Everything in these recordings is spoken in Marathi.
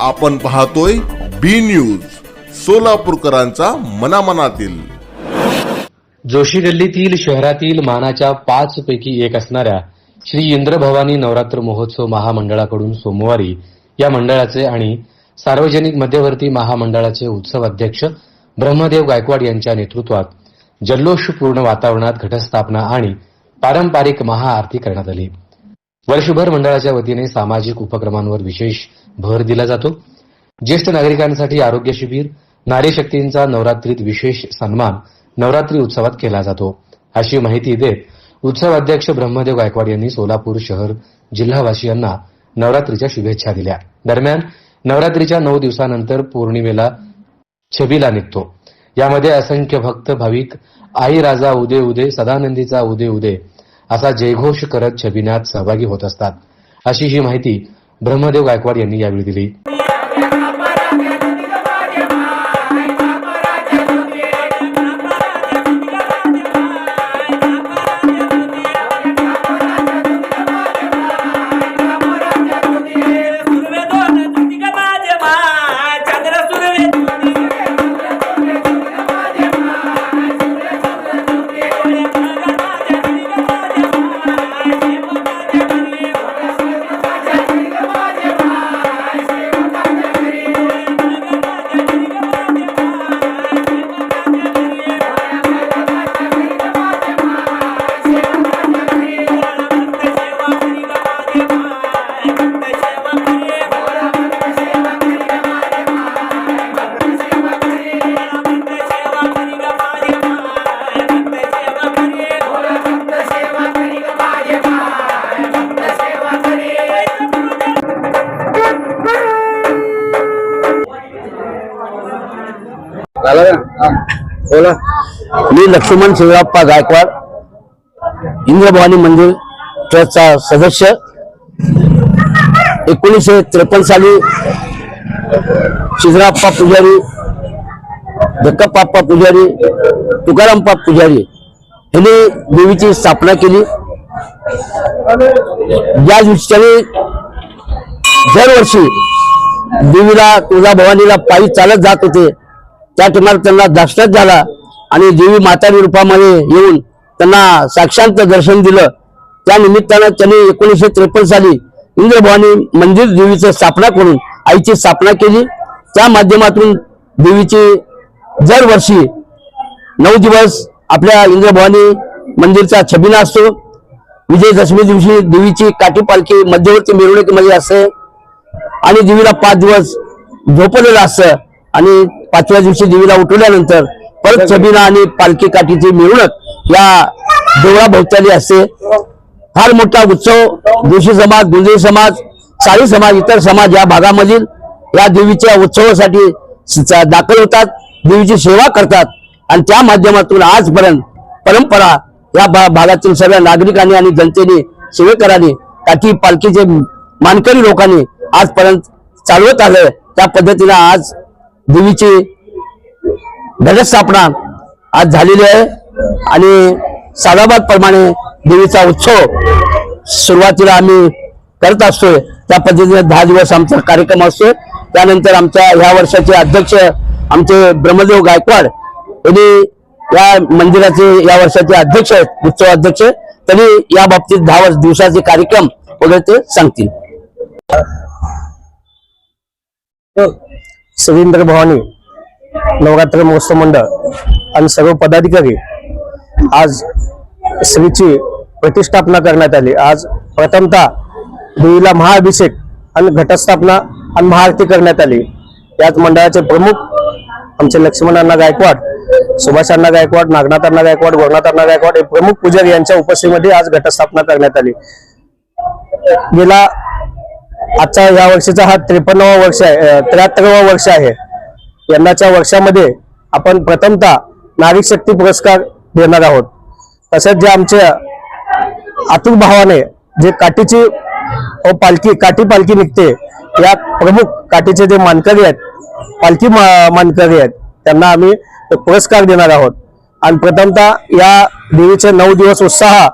आपण पाहतोय बी न्यूज सोलापूरकरांचा मनामनातील. जोशी गल्लीतील शहरातील मानाच्या पाच पैकी एक असणाऱ्या श्री इंद्रभवानी नवरात्र महोत्सव महामंडळाकडून सोमवारी या मंडळाचे आणि सार्वजनिक मध्यवर्ती महामंडळाचे उत्सव अध्यक्ष ब्रह्मदेव गायकवाड यांच्या नेतृत्वात जल्लोषपूर्ण वातावरणात घटस्थापना आणि पारंपरिक महाआरती करण्यात आली. वर्षभर मंडळाच्या वतीने सामाजिक उपक्रमांवर विशेष भर दिला जातो. ज्येष्ठ नागरिकांसाठी आरोग्य शिबिर नारी शक्तींचा नवरात्रीत विशेष सन्मान नवरात्री उत्सवात केला जातो. अशी माहिती देत उत्सव अध्यक्ष ब्रह्मदेव गायकवाड यांनी सोलापूर शहर जिल्हावासियांना नवरात्रीच्या शुभेच्छा दिल्या. दरम्यान नवरात्रीच्या नऊ दिवसानंतर पौर्णिमेला छबिला निघतो. यामध्ये असंख्य भक्त भाविक आई राजा उदे उदे सदानंदीचा उदे उदे असा जयघोष करत छबिनात सहभागी होत असतात. अशी ही माहिती ब्रह्मदेव गायकवाड यांनी यावेळी दिली. बोला. मी लक्ष्मण शिवराप्पा गायकवाड इंद्रभवानी मंदिर ट्रस्टचा सदस्य एकोणीसशे त्रेपन्न साली शिजराप्पा पुजारी धक्काप्पा पुजारी तुकारामप्पा पुजारी यांनी देवीची स्थापना केली. या दिवशी दरवर्षी देवीला तुळजाभवानीला पायी चालत जात होते. त्या ठिकाणी त्यांना दाष्टात झाला आणि देवी मातारी रूपामध्ये येऊन त्यांना साक्षांत दर्शन दिलं. त्या निमित्तानं त्यांनी एकोणीसशे त्रेपन्न साली इंद्रभवानी मंदिर देवीचं स्थापना करून आईची स्थापना केली. त्या माध्यमातून देवीची दरवर्षी नऊ दिवस आपल्या इंद्रभवानी मंदिरचा छबिना असतो. विजयदशमी दिवशी देवीची काठी पालखी मध्यवर्ती मिरवणुकीमध्ये असते आणि देवीला पाच दिवस झोपलेलं असतं. आणि पाचव्या दिवशी देवीला उठवल्यानंतर परत छबिना आणि पालखी काठीची मिरवणूक या देवळाभोवताली असते. फार मोठा उत्सव जोशी समाज गुंजई समाज साळी समाज इतर समाज या भागामधील या देवीच्या उत्सवासाठी दाखल होतात देवीची सेवा करतात. आणि त्या माध्यमातून आजपर्यंत परंपरा या भा- भागातील सगळ्या नागरिकांनी आणि जनतेने सेवेकरांनी काठी पालखीचे मानकरी लोकांनी आजपर्यंत चालवत आलं. त्या पद्धतीने आज देवीची घटस्थापना आज झालेली आहे आणि सालाबाद प्रमाणे देवीचा उत्सव सुरुवातीला आम्ही करत असतोय. त्या पद्धतीने दहा दिवस आमचा कार्यक्रम असतो त्यानंतर आमच्या ह्या वर्षाचे अध्यक्ष आमचे ब्रह्मदेव गायकवाड यांनी या मंदिराचे या वर्षाचे अध्यक्ष आहेत उत्सव अध्यक्ष त्यांनी या बाबतीत दहा वर्ष दिवसाचे कार्यक्रम वगैरे ते सांगतील. हो. सवींद्र भवानी नवरात्र महोत्सव मंडळ आणि सर्व पदाधिकारी आज श्रीची प्रतिष्ठापना करण्यात आली. आज प्रथमतः देवीला महाअभिषेक आणि घटस्थापना आणि महाआरती करण्यात आली. याच मंडळाचे प्रमुख आमचे लक्ष्मणांना गायकवाड सुभाषांना गायकवाड नागनाथांना गायकवाड गोरनाथांना गायकवाड हे प्रमुख पुजारी यांच्या उपस्थितीमध्ये आज घटस्थापना करण्यात आली. गेला आजचा या वर्षीचा हा त्रेपन्नावा वर्ष आहे त्र्याहत्तरावा वर्ष आहे. यंदाच्या वर्षामध्ये आपण प्रथमतः नारी शक्ती पुरस्कार देणार आहोत. तसेच जे आमच्या आतुर भावाने जे काठीची पालखी काठी पालखी निघते या प्रमुख काठीचे जे मानकरी आहेत पालखी मा- मानकरी आहेत त्यांना आम्ही पुरस्कार देणार आहोत. आणि प्रथमतः या देवीचे नऊ दिवस उत्साह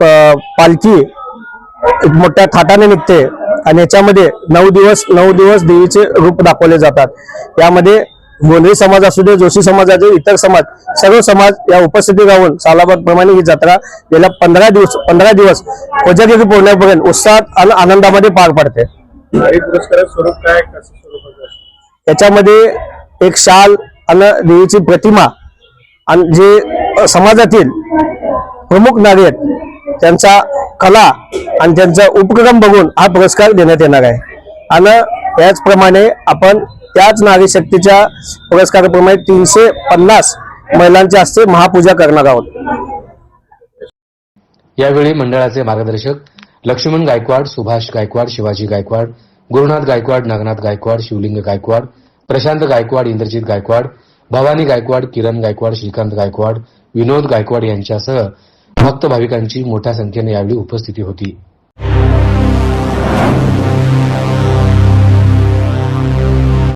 प- पालखी एक मोठ्या थाटाने निघते आणि याच्यामध्ये नऊ दिवस नऊ दिवस देवीचे रूप दाखवले जातात. यामध्ये गोंधळी समाज असू दे जोशी समाजाचे इतर समाज सर्व समाज या उपस्थिती राहून सालाबाद प्रमाणे ही जत्रा गेल्या पंधरा दिवस पंधरा दिवस कोजागिरी पौर्णिमेपर्यंत उत्साहात आणि आनंदामध्ये पार पडते. याच्यामध्ये एक शाल आणि देवीची प्रतिमा आणि जे समाजातील प्रमुख नागरिक त्यांचा कला आणि त्यांचा उपक्रम बघून हा पुरस्कार देण्यात येणार आहे. आणि त्याचप्रमाणे आपण त्याच नारी शक्तीच्या पुरस्काराप्रमाणे तीनशे पन्नास महिलांच्या हस्ते महापूजा करणार आहोत. यावेळी मंडळाचे मार्गदर्शक लक्ष्मण गायकवाड सुभाष गायकवाड शिवाजी गायकवाड गुरुनाथ गायकवाड नागनाथ गायकवाड शिवलिंग गायकवाड प्रशांत गायकवाड इंद्रजित गायकवाड भवानी गायकवाड किरण गायकवाड श्रीकांत गायकवाड विनोद गायकवाड यांच्यासह भक्त भाविकांची मोठ्या संख्येने यावेळी उपस्थिती होती.